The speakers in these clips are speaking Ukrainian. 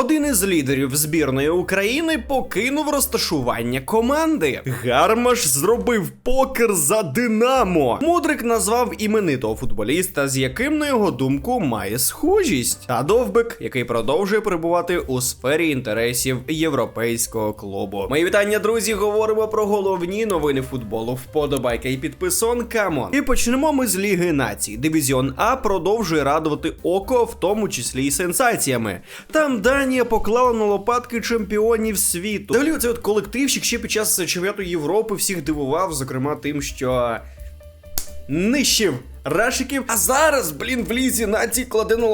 Один із лідерів збірної України покинув розташування команди. Гармаш зробив покер за Динамо. Мудрик назвав іменитого футболіста, з яким, на його думку, має схожість. Та довбик, який продовжує перебувати у сфері інтересів європейського клубу. Мої вітання, друзі. Говоримо про головні новини футболу. Вподобайка і підписон. Камон. І почнемо ми з Ліги Націй. Дивізіон А продовжує радувати око, в тому числі і сенсаціями. Там Данія поклала на лопатки чемпіонів світу. Далі оцей от колективщик ще під час чемпіонату Європи всіх дивував, зокрема тим, що нищив рашиків. А зараз, блін, в лізі нації кладе на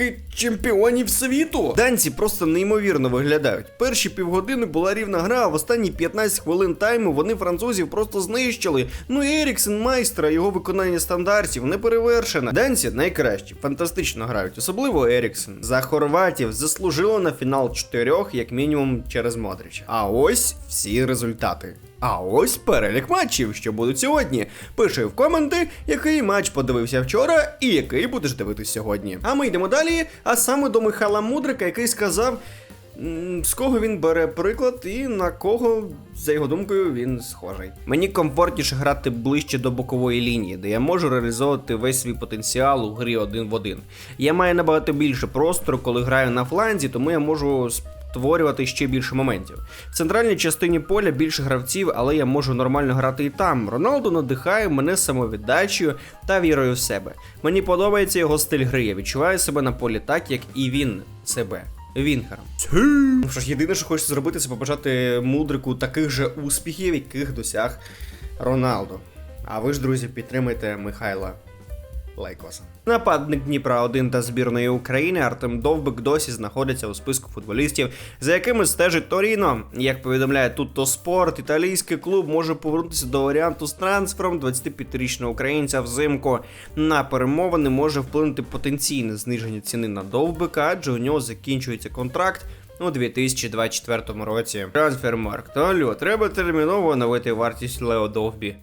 лопатки чемпіонів світу. Данці просто неймовірно виглядають. Перші півгодини була рівна гра, а в останні 15 хвилин тайму вони французів просто знищили. Ну і Еріксен майстра, його виконання стандартів не перевершене. Данці найкращі, фантастично грають, особливо Еріксен. За хорватів заслужило на фінал чотирьох, як мінімум, через Модрича. А ось всі результати. А ось перелік матчів, що будуть сьогодні. Пиши в коменти, який матч подивився вчора і який будеш дивитись сьогодні. А ми йдемо далі, а саме до Михайла Мудрика, який сказав. З кого він бере приклад і на кого, за його думкою, він схожий. Мені комфортніше грати ближче до бокової лінії, де я можу реалізовувати весь свій потенціал у грі один в один. Я маю набагато більше простору, коли граю на фланзі, тому я можу створювати ще більше моментів. В центральній частині поля більше гравців, але я можу нормально грати і там. Роналдо надихає мене самовіддачею та вірою в себе. Мені подобається його стиль гри. Я відчуваю себе на полі так, як і він себе. Вінгером. Ну що ж, єдине, що хочеться зробити, це побажати мудрику таких же успіхів, яких досяг Роналдо. А ви ж, друзі, підтримайте Михайла лайкосом. Нападник Дніпра 1 та збірної України Артем Довбик досі знаходиться у списку футболістів, за якими стежить Торіно. Як повідомляє Tutto Sport, італійський клуб може повернутися до варіанту з трансфером 25-річного українця взимку. На перемовини може вплинути потенційне зниження ціни на Довбика, адже у нього закінчується контракт. У 2024 році трансфермаркт. Алло, треба терміново оновити вартість Лео Довбі.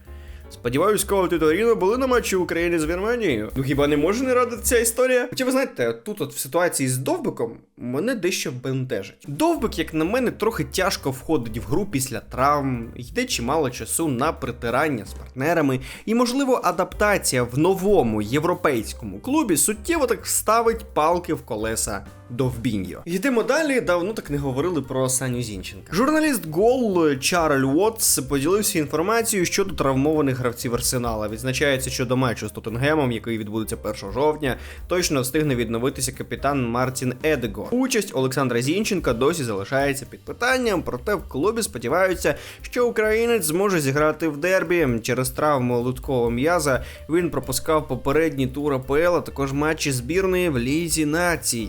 Сподіваюсь, скаути Торіно були на матчі України з Вірменією. Ну хіба не може не радити ця історія? Хоча ви знаєте, тут от в ситуації з Довбиком мене дещо бентежить. Довбик, як на мене, трохи тяжко входить в гру після травм, йде чимало часу на притирання з партнерами, і, можливо, адаптація в новому європейському клубі суттєво так ставить палки в колеса. Довбіньо. Йдемо далі. Давно так не говорили про Саню Зінченка. Журналіст Гол Чарль Уотс поділився інформацією щодо травмованих гравців Арсенала. Відзначається, що до матчу з Тоттенгемом, який відбудеться 1 жовтня, точно встигне відновитися капітан Мартін Едего. Участь Олександра Зінченка досі залишається під питанням, проте в клубі сподіваються, що українець зможе зіграти в дербі. Через травму луткового м'яза він пропускав попередній тур АПЛ, а також матчі збірної в лізі націй.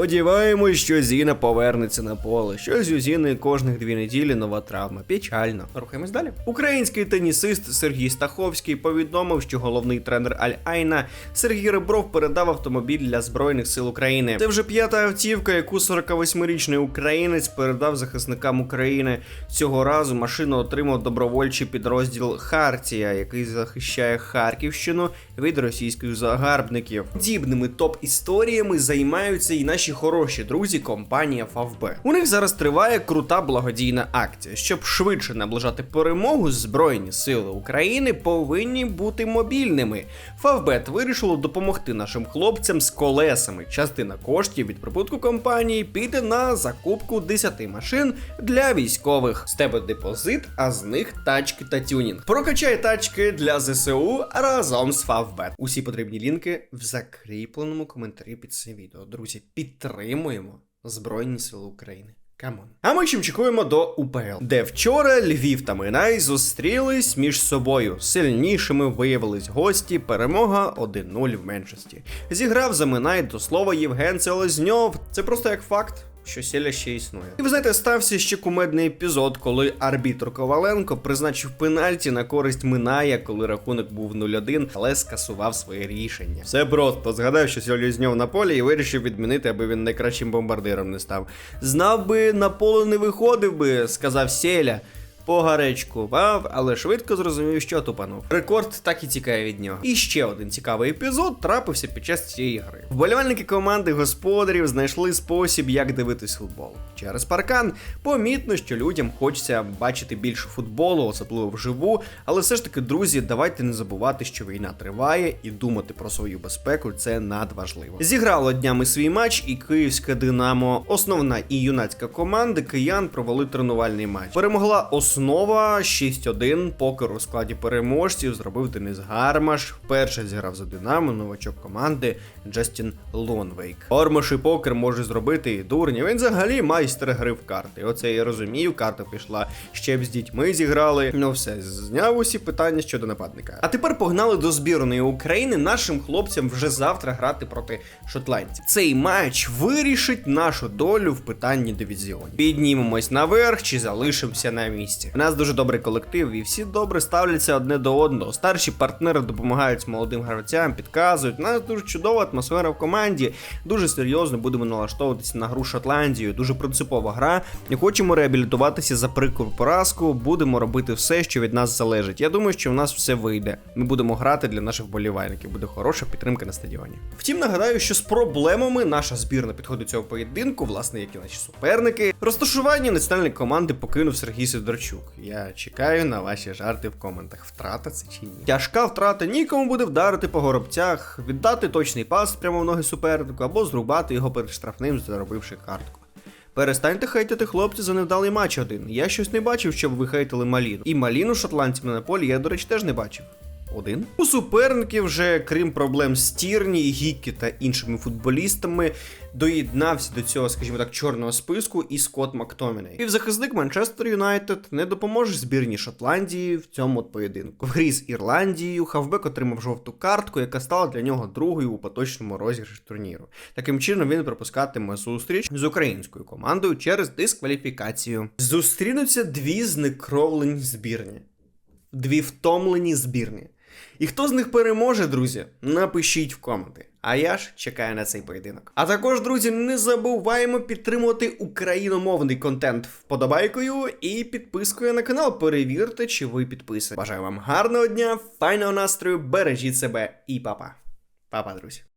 Сподіваємось, що Зіна повернеться на поле. Щось у Зіни кожних дві неділі нова травма. Печально. Рухаємось далі. Український тенісист Сергій Стаховський повідомив, що головний тренер Аль Айна Сергій Ребров передав автомобіль для збройних сил України. Це вже п'ята автівка, яку 48-річний українець передав захисникам України. Цього разу машину отримав добровольчий підрозділ Хартія, який захищає Харківщину від російських загарбників. Подібними топ-історіями займаються і наші хороші друзі, компанія FAVB. У них зараз триває крута благодійна акція. Щоб швидше наближати перемогу, Збройні сили України повинні бути мобільними. Favbet вирішило допомогти нашим хлопцям з колесами. Частина коштів від прибутку компанії піде на закупку 10 машин для військових. З тебе депозит, а з них тачки та тюнінг. Прокачай тачки для ЗСУ разом з Favbet. Усі потрібні лінки в закріпленому коментарі під цим відео. Друзі, підтримуємо Збройні Сили України. Камон. А ми чим до УПЛ, де вчора Львів та Минай зустрілись між собою. Сильнішими виявились гості. Перемога 1-0 в меншості. Зіграв за Минай до слова Євген Селезньов. Це просто як факт. Що сіля ще існує. І ви знаєте, стався ще кумедний епізод, коли арбітр Коваленко призначив пенальті на користь Миная, коли рахунок був 0-1, але скасував своє рішення. Все просто згадав, що Селезньов на полі і вирішив відмінити, аби він найкращим бомбардиром не став. Знав би, на поле не виходив би, сказав Селя. Погаречкував, але швидко зрозумів, що тупанув. Рекорд так і тікає від нього. І ще один цікавий епізод трапився під час цієї гри. Вболівальники команди господарів знайшли спосіб, як дивитись футбол. Через паркан помітно, що людям хочеться бачити більше футболу, особливо вживу. Але все ж таки, друзі, давайте не забувати, що війна триває, і думати про свою безпеку це надважливо. Зіграло днями свій матч, і київське Динамо, основна і юнацька команди киян провели тренувальний матч. Перемогла основа 6-1. Покер у складі переможців зробив Денис Гармаш. Вперше зіграв за Динамо новачок команди Джастін Лонвейк. Гармаш і покер може зробити і дурні. Він взагалі майстер гри в карти. Оце я розумію. Карта пішла ще б з дітьми зіграли. Ну все, зняв усі питання щодо нападника. А тепер погнали до збірної України. Нашим хлопцям вже завтра грати проти шотландців. Цей матч вирішить нашу долю в питанні дивізіонів. Піднімемось наверх чи залишимося на місці. У нас дуже добрий колектив, і всі добре ставляться одне до одного. Старші партнери допомагають молодим гравцям, підказують. У нас дуже чудова атмосфера в команді. Дуже серйозно будемо налаштовуватися на гру з Шотландією. Дуже принципова гра. Не хочемо реабілітуватися за прикру поразку. Будемо робити все, що від нас залежить. Я думаю, що в нас все вийде. Ми будемо грати для наших болівальників. Буде хороша підтримка на стадіоні. Втім, нагадаю, що з проблемами наша збірна підходить цього поєдинку, власне, як і наші суперники. Розташування національної команди покинув Сергій Сидорчук. Я чекаю на ваші жарти в коментах. Втрата це чи ні? Тяжка втрата нікому буде вдарити по горобцях, віддати точний пас прямо в ноги супернику або зрубати його перед штрафним, заробивши картку. Перестаньте хейтити хлопці за невдалий матч один. Я щось не бачив, щоб ви хейтили Маліну. І Маліну шотландцями на полі я, до речі, теж не бачив. Один. У суперників вже, крім проблем з Тірні, Гіккі та іншими футболістами, доєднався до цього, скажімо так, чорного списку і Скотт Мактоміней. Півзахисник Манчестер Юнайтед не допоможе збірній Шотландії в цьому от поєдинку. В грі з Ірландією Хавбек отримав жовту картку, яка стала для нього другою у поточному розіграші турніру. Таким чином він пропускатиме зустріч з українською командою через дискваліфікацію. Зустрінуться дві знекровлені збірні. Дві втомлені збірні. І хто з них переможе, друзі, напишіть в коменти. А я ж чекаю на цей поєдинок. А також, друзі, не забуваємо підтримувати україномовний контент вподобайкою і підпискою на канал. Перевірте, чи ви підписані. Бажаю вам гарного дня, файного настрою, бережіть себе і папа. Папа, друзі.